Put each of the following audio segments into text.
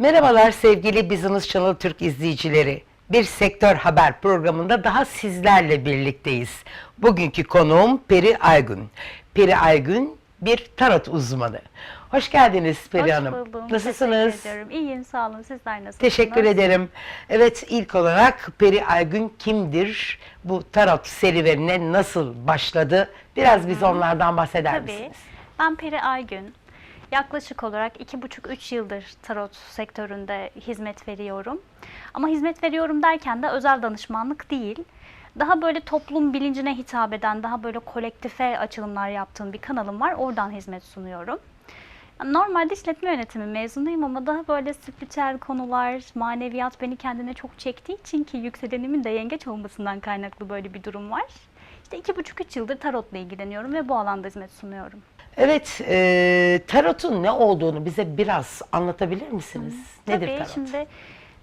Merhabalar sevgili Business Channel Türk izleyicileri. Bir sektör haber programında daha sizlerle birlikteyiz. Bugünkü konuğum Peri Aygün. Peri Aygün bir tarot uzmanı. Hoş geldiniz Peri Hoş Hanım. buldum. Nasılsınız? Teşekkür ediyorum. İyiyim, sağ olun. Sizler nasılsınız? Teşekkür ederim. Evet ilk olarak Peri Aygün kimdir? Bu tarot serüvenine nasıl başladı? Biraz bize onlardan bahseder Tabii. misiniz? Ben Peri Aygün. Yaklaşık olarak iki buçuk üç yıldır tarot sektöründe hizmet veriyorum. Ama hizmet veriyorum derken de özel danışmanlık değil. Daha böyle toplum bilincine hitap eden, daha böyle kolektife açılımlar yaptığım bir kanalım var. Oradan hizmet sunuyorum. Normalde işletme yönetimi mezunuyum ama daha böyle spiritüel konular, maneviyat beni kendine çok çektiği için ki yükselenimin de yengeç olmasından kaynaklı böyle bir durum var. İşte iki buçuk üç yıldır tarotla ilgileniyorum ve bu alanda hizmet sunuyorum. Evet, e, tarotun ne olduğunu bize biraz anlatabilir misiniz? Nedir Tabii tarot? şimdi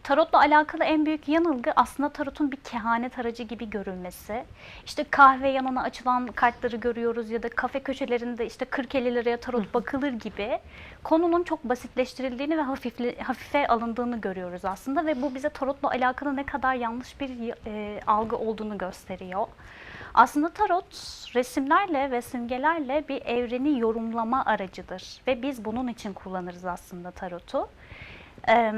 tarotla alakalı en büyük yanılgı aslında tarotun bir kehanet aracı gibi görülmesi. İşte kahve yanına açılan kartları görüyoruz ya da kafe köşelerinde işte 40-50 liraya tarot bakılır gibi konunun çok basitleştirildiğini ve hafifle, hafife alındığını görüyoruz aslında ve bu bize tarotla alakalı ne kadar yanlış bir e, algı olduğunu gösteriyor. Aslında tarot resimlerle ve simgelerle bir evreni yorumlama aracıdır ve biz bunun için kullanırız aslında tarotu. Eee,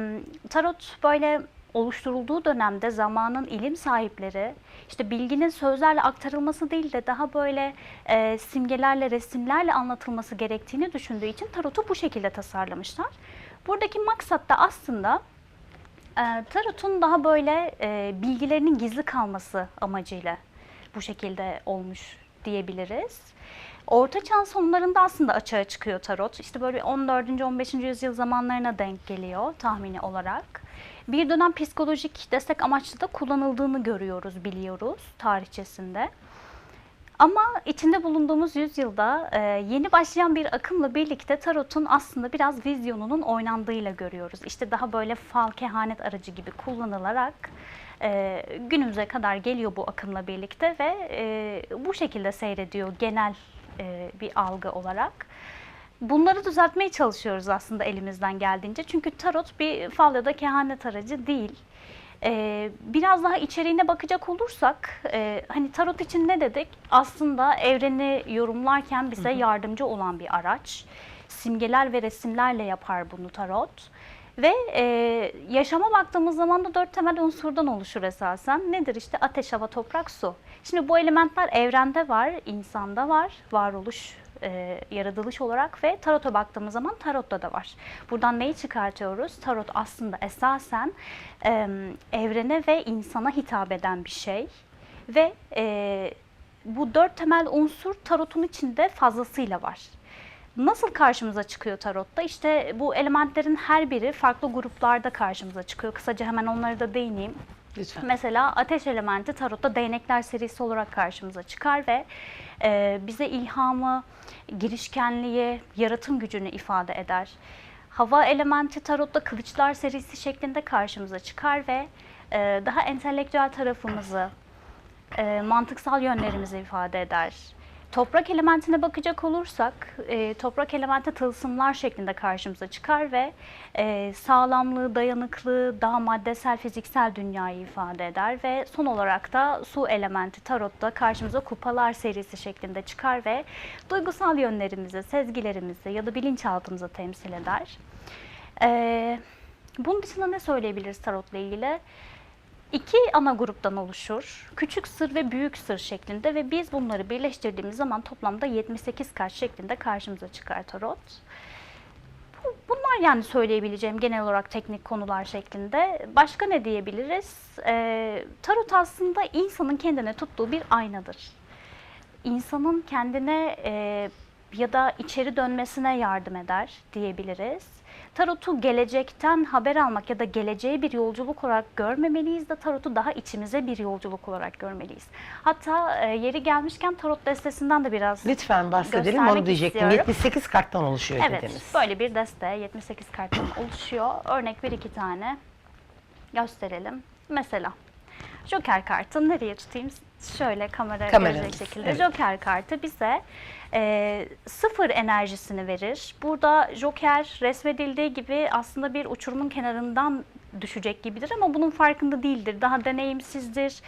Tarot böyle oluşturulduğu dönemde zamanın ilim sahipleri işte bilginin sözlerle aktarılması değil de daha böyle eee, simgelerle, resimlerle anlatılması gerektiğini düşündüğü için tarotu bu şekilde tasarlamışlar. Buradaki maksat da aslında e, tarotun daha böyle e, bilgilerinin gizli kalması amacıyla bu şekilde olmuş diyebiliriz. Orta Çağ sonlarında aslında açığa çıkıyor tarot. İşte böyle 14. 15. yüzyıl zamanlarına denk geliyor tahmini olarak. Bir dönem psikolojik destek amaçlı da kullanıldığını görüyoruz, biliyoruz tarihçesinde. Ama içinde bulunduğumuz yüzyılda e, yeni başlayan bir akımla birlikte tarotun aslında biraz vizyonunun oynandığıyla görüyoruz. İşte daha böyle fal kehanet aracı gibi kullanılarak e, günümüze kadar geliyor bu akımla birlikte ve e, bu şekilde seyrediyor genel e, bir algı olarak. Bunları düzeltmeye çalışıyoruz aslında elimizden geldiğince. Çünkü tarot bir fal ya da kehanet aracı değil. Ee, biraz daha içeriğine bakacak olursak, e, hani tarot için ne dedik? Aslında evreni yorumlarken bize yardımcı olan bir araç. Simgeler ve resimlerle yapar bunu tarot. Ve e, yaşama baktığımız zaman da dört temel unsurdan oluşur esasen. Nedir işte ateş, hava, toprak, su. Şimdi bu elementler evrende var, insanda var, varoluş, e, yaratılış olarak ve tarota baktığımız zaman tarotta da var. Buradan neyi çıkartıyoruz? Tarot aslında esasen e, evrene ve insana hitap eden bir şey. Ve e, bu dört temel unsur tarotun içinde fazlasıyla var. Nasıl karşımıza çıkıyor tarotta? İşte bu elementlerin her biri farklı gruplarda karşımıza çıkıyor. Kısaca hemen onları da değineyim. Lütfen. Mesela ateş elementi tarotta değnekler serisi olarak karşımıza çıkar ve e, bize ilhamı, girişkenliği, yaratım gücünü ifade eder. Hava elementi tarotta kılıçlar serisi şeklinde karşımıza çıkar ve e, daha entelektüel tarafımızı, e, mantıksal yönlerimizi ifade eder. Toprak elementine bakacak olursak, e, toprak elementi tılsımlar şeklinde karşımıza çıkar ve e, sağlamlığı, dayanıklığı, daha maddesel, fiziksel dünyayı ifade eder ve son olarak da su elementi tarotta karşımıza kupalar serisi şeklinde çıkar ve duygusal yönlerimizi, sezgilerimizi ya da bilinçaltımızı temsil eder. E, bunun dışında ne söyleyebiliriz tarotla ilgili? İki ana gruptan oluşur. Küçük sır ve büyük sır şeklinde ve biz bunları birleştirdiğimiz zaman toplamda 78 kart şeklinde karşımıza çıkar tarot. Bu- Bunlar yani söyleyebileceğim genel olarak teknik konular şeklinde. Başka ne diyebiliriz? Ee, tarot aslında insanın kendine tuttuğu bir aynadır. İnsanın kendine e, ya da içeri dönmesine yardım eder diyebiliriz. Tarotu gelecekten haber almak ya da geleceğe bir yolculuk olarak görmemeliyiz de tarotu daha içimize bir yolculuk olarak görmeliyiz. Hatta e, yeri gelmişken tarot destesinden de biraz Lütfen bahsedelim onu diyecektim. istiyorum. 78 karttan oluşuyor Evet, dediniz. böyle bir deste 78 karttan oluşuyor. Örnek bir iki tane gösterelim. Mesela Joker kartını nereye tutayım? Şöyle kamera Kameranız, görecek şekilde evet. Joker kartı bize e, sıfır enerjisini verir. Burada Joker resmedildiği gibi aslında bir uçurumun kenarından düşecek gibidir ama bunun farkında değildir. Daha deneyimsizdir.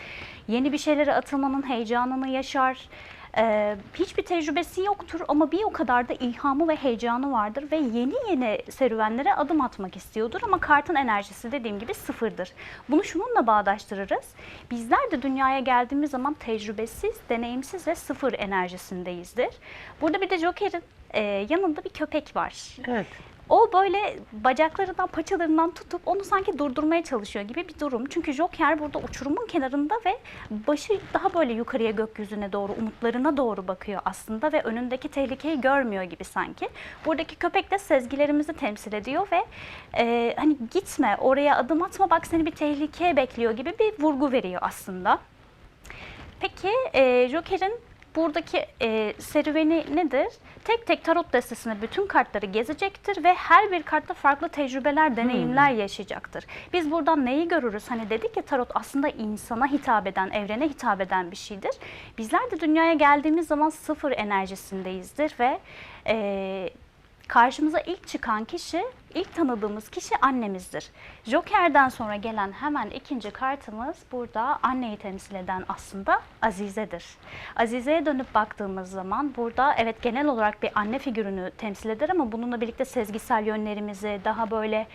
Yeni bir şeylere atılmanın heyecanını yaşar. E, hiçbir tecrübesi yoktur ama bir o kadar da ilhamı ve heyecanı vardır ve yeni yeni serüvenlere adım atmak istiyordur ama kartın enerjisi dediğim gibi sıfırdır. Bunu şununla bağdaştırırız. Bizler de dünyaya geldiğimiz zaman tecrübesiz, deneyimsiz ve sıfır enerjisindeyizdir. Burada bir de Joker'in e, yanında bir köpek var. Evet. O böyle bacaklarından, paçalarından tutup onu sanki durdurmaya çalışıyor gibi bir durum. Çünkü Joker burada uçurumun kenarında ve başı daha böyle yukarıya gökyüzüne doğru, umutlarına doğru bakıyor aslında ve önündeki tehlikeyi görmüyor gibi sanki. Buradaki köpek de sezgilerimizi temsil ediyor ve e, hani gitme, oraya adım atma bak seni bir tehlike bekliyor gibi bir vurgu veriyor aslında. Peki e, Joker'in buradaki e, serüveni nedir? Tek tek tarot destesine bütün kartları gezecektir ve her bir kartta farklı tecrübeler, deneyimler yaşayacaktır. Biz buradan neyi görürüz? Hani dedik ya tarot aslında insana hitap eden, evrene hitap eden bir şeydir. Bizler de dünyaya geldiğimiz zaman sıfır enerjisindeyizdir ve e, karşımıza ilk çıkan kişi, ilk tanıdığımız kişi annemizdir. Joker'den sonra gelen hemen ikinci kartımız burada anneyi temsil eden aslında Azize'dir. Azize'ye dönüp baktığımız zaman burada evet genel olarak bir anne figürünü temsil eder ama bununla birlikte sezgisel yönlerimizi, daha böyle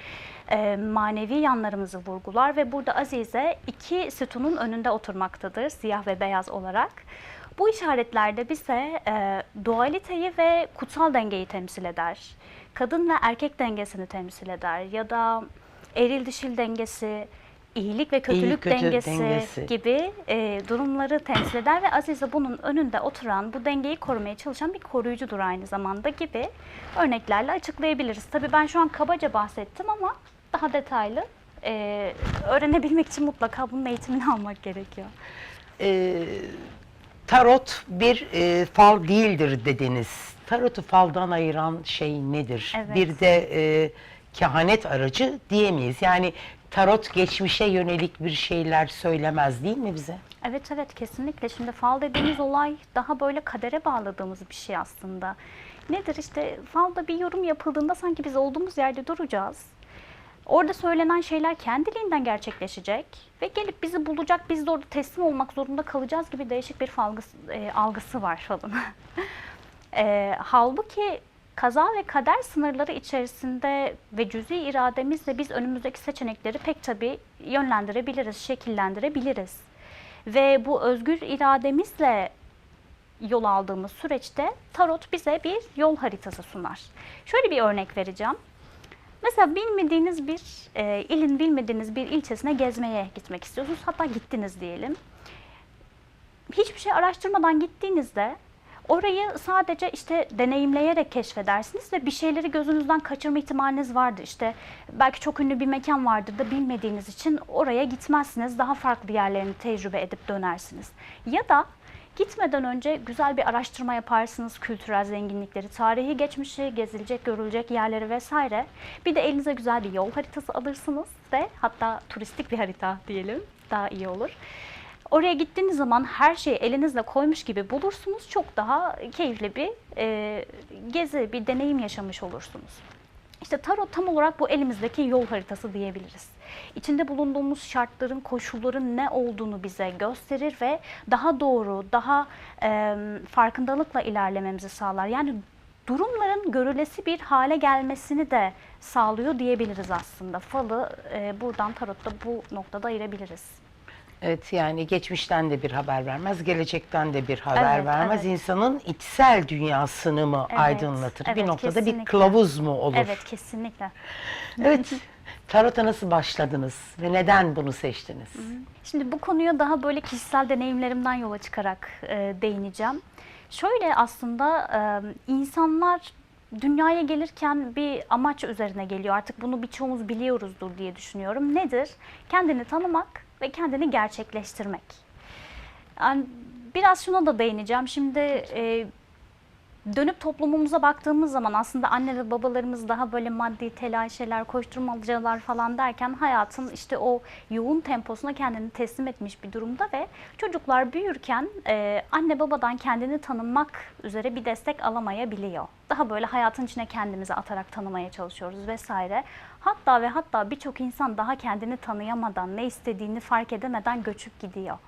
e, manevi yanlarımızı vurgular ve burada Azize iki sütunun önünde oturmaktadır siyah ve beyaz olarak. Bu işaretlerde bize e, dualiteyi ve kutsal dengeyi temsil eder. Kadın ve erkek dengesini temsil eder ya da eril dişil dengesi, iyilik ve kötülük İyilik, kötü dengesi, dengesi. gibi e, durumları temsil eder ve Azize bunun önünde oturan, bu dengeyi korumaya çalışan bir koruyucudur aynı zamanda gibi örneklerle açıklayabiliriz. Tabii ben şu an kabaca bahsettim ama daha detaylı e, öğrenebilmek için mutlaka bunun eğitimini almak gerekiyor. Ee, tarot bir e, fal değildir dediniz. Tarotu faldan ayıran şey nedir? Evet. Bir de e, kehanet aracı diyemeyiz. Yani tarot geçmişe yönelik bir şeyler söylemez değil mi bize? Evet evet kesinlikle. Şimdi fal dediğimiz olay daha böyle kadere bağladığımız bir şey aslında. Nedir işte falda bir yorum yapıldığında sanki biz olduğumuz yerde duracağız. Orada söylenen şeyler kendiliğinden gerçekleşecek ve gelip bizi bulacak, biz de orada teslim olmak zorunda kalacağız gibi değişik bir falgısı, e, algısı var falın. e, halbuki kaza ve kader sınırları içerisinde ve cüzi irademizle biz önümüzdeki seçenekleri pek tabii yönlendirebiliriz, şekillendirebiliriz. Ve bu özgür irademizle yol aldığımız süreçte tarot bize bir yol haritası sunar. Şöyle bir örnek vereceğim. Mesela bilmediğiniz bir e, ilin bilmediğiniz bir ilçesine gezmeye gitmek istiyorsunuz. Hatta gittiniz diyelim. Hiçbir şey araştırmadan gittiğinizde orayı sadece işte deneyimleyerek keşfedersiniz ve bir şeyleri gözünüzden kaçırma ihtimaliniz vardır. İşte belki çok ünlü bir mekan vardır da bilmediğiniz için oraya gitmezsiniz. Daha farklı yerlerini tecrübe edip dönersiniz. Ya da Gitmeden önce güzel bir araştırma yaparsınız, kültürel zenginlikleri, tarihi geçmişi, gezilecek, görülecek yerleri vesaire. Bir de elinize güzel bir yol haritası alırsınız ve hatta turistik bir harita diyelim daha iyi olur. Oraya gittiğiniz zaman her şeyi elinizle koymuş gibi bulursunuz. Çok daha keyifli bir e, gezi, bir deneyim yaşamış olursunuz. İşte tarot tam olarak bu elimizdeki yol haritası diyebiliriz. İçinde bulunduğumuz şartların, koşulların ne olduğunu bize gösterir ve daha doğru, daha e, farkındalıkla ilerlememizi sağlar. Yani durumların görülesi bir hale gelmesini de sağlıyor diyebiliriz aslında. Falı e, buradan tarotta bu noktada ayırabiliriz. Evet yani geçmişten de bir haber vermez, gelecekten de bir haber Evet, vermez. evet. İnsanın içsel dünyasını mı Evet, aydınlatır? bir evet, noktada bir kesinlikle. kılavuz mu olur? Evet kesinlikle. Evet. Tarota nasıl başladınız ve neden bunu seçtiniz? Şimdi bu konuya daha böyle kişisel deneyimlerimden yola çıkarak e, değineceğim. Şöyle aslında e, insanlar dünyaya gelirken bir amaç üzerine geliyor. Artık bunu birçoğumuz biliyoruzdur diye düşünüyorum. Nedir? Kendini tanımak ve kendini gerçekleştirmek. Yani biraz şuna da değineceğim. Şimdi e, dönüp toplumumuza baktığımız zaman aslında anne ve babalarımız daha böyle maddi telaşeler, koşturmacalar falan derken hayatın işte o yoğun temposuna kendini teslim etmiş bir durumda ve çocuklar büyürken e, anne babadan kendini tanımak üzere bir destek alamayabiliyor. Daha böyle hayatın içine kendimizi atarak tanımaya çalışıyoruz vesaire. Hatta ve hatta birçok insan daha kendini tanıyamadan, ne istediğini fark edemeden göçüp gidiyor.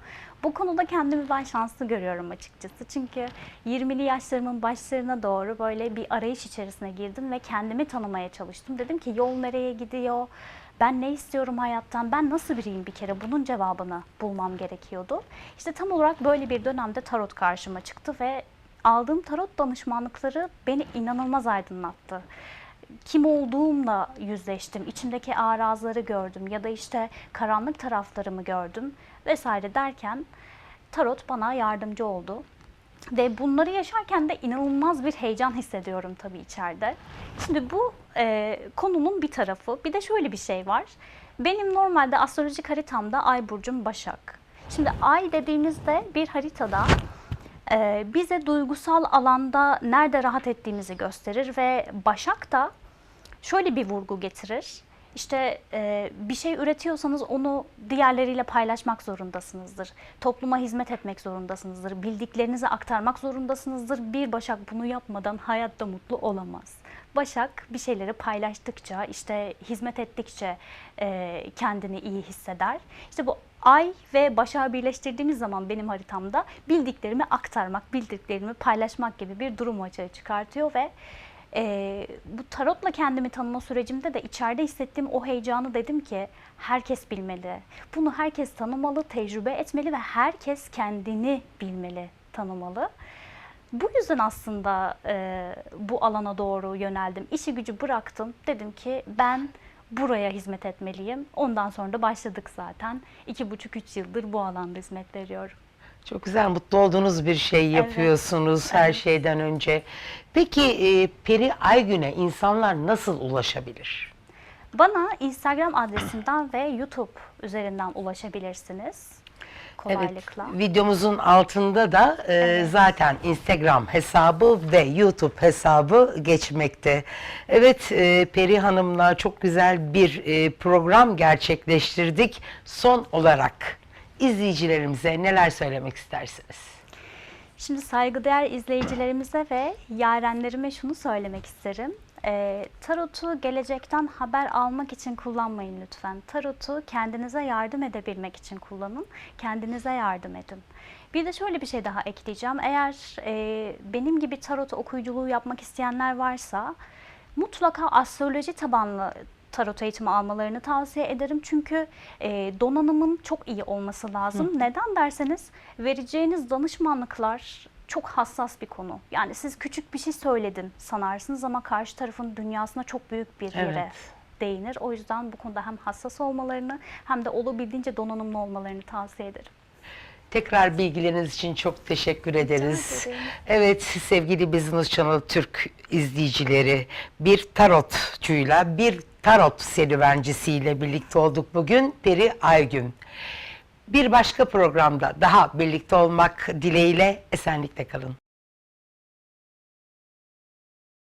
Bu konuda kendimi ben şanslı görüyorum açıkçası. Çünkü 20'li yaşlarımın başlarına doğru böyle bir arayış içerisine girdim ve kendimi tanımaya çalıştım. Dedim ki yol nereye gidiyor? Ben ne istiyorum hayattan? Ben nasıl biriyim bir kere? Bunun cevabını bulmam gerekiyordu. İşte tam olarak böyle bir dönemde tarot karşıma çıktı ve aldığım tarot danışmanlıkları beni inanılmaz aydınlattı kim olduğumla yüzleştim. İçimdeki arazları gördüm ya da işte karanlık taraflarımı gördüm vesaire derken tarot bana yardımcı oldu. Ve bunları yaşarken de inanılmaz bir heyecan hissediyorum tabii içeride. Şimdi bu e, konunun bir tarafı. Bir de şöyle bir şey var. Benim normalde astrolojik haritamda ay burcum Başak. Şimdi ay dediğimizde bir haritada e, bize duygusal alanda nerede rahat ettiğimizi gösterir ve Başak da şöyle bir vurgu getirir. İşte e, bir şey üretiyorsanız onu diğerleriyle paylaşmak zorundasınızdır. Topluma hizmet etmek zorundasınızdır. Bildiklerinizi aktarmak zorundasınızdır. Bir Başak bunu yapmadan hayatta mutlu olamaz. Başak bir şeyleri paylaştıkça, işte hizmet ettikçe e, kendini iyi hisseder. İşte bu ay ve Başak'ı birleştirdiğimiz zaman benim haritamda bildiklerimi aktarmak, bildiklerimi paylaşmak gibi bir durum açığa çıkartıyor ve e, bu tarotla kendimi tanıma sürecimde de içeride hissettiğim o heyecanı dedim ki herkes bilmeli. Bunu herkes tanımalı, tecrübe etmeli ve herkes kendini bilmeli, tanımalı. Bu yüzden aslında e, bu alana doğru yöneldim. İşi gücü bıraktım. Dedim ki ben buraya hizmet etmeliyim. Ondan sonra da başladık zaten. İki buçuk, üç yıldır bu alanda hizmet veriyorum. Çok güzel, mutlu olduğunuz bir şey yapıyorsunuz her şeyden önce. Peki e, Peri Aygün'e insanlar nasıl ulaşabilir? Bana Instagram adresimden ve YouTube üzerinden ulaşabilirsiniz. Kolaylıkla. Evet, videomuzun altında da e, zaten Instagram hesabı ve YouTube hesabı geçmekte. Evet e, Peri Hanım'la çok güzel bir e, program gerçekleştirdik. Son olarak izleyicilerimize neler söylemek istersiniz? Şimdi saygıdeğer izleyicilerimize ve yarenlerime şunu söylemek isterim. E, tarotu gelecekten haber almak için kullanmayın lütfen. Tarotu kendinize yardım edebilmek için kullanın. Kendinize yardım edin. Bir de şöyle bir şey daha ekleyeceğim. Eğer e, benim gibi tarot okuyuculuğu yapmak isteyenler varsa mutlaka astroloji tabanlı tarot eğitimi almalarını tavsiye ederim. Çünkü e, donanımın çok iyi olması lazım. Neden derseniz vereceğiniz danışmanlıklar çok hassas bir konu. Yani siz küçük bir şey söyledin sanarsınız ama karşı tarafın dünyasına çok büyük bir yere Evet. değinir. O yüzden bu konuda hem hassas olmalarını hem de olabildiğince donanımlı olmalarını tavsiye ederim. Tekrar bilgileriniz için çok teşekkür ederiz. Evet sevgili Business Channel Türk izleyicileri bir tarotçuyla bir tarot serüvencisiyle birlikte olduk bugün Peri Aygün. Bir başka programda daha birlikte olmak dileğiyle esenlikle kalın.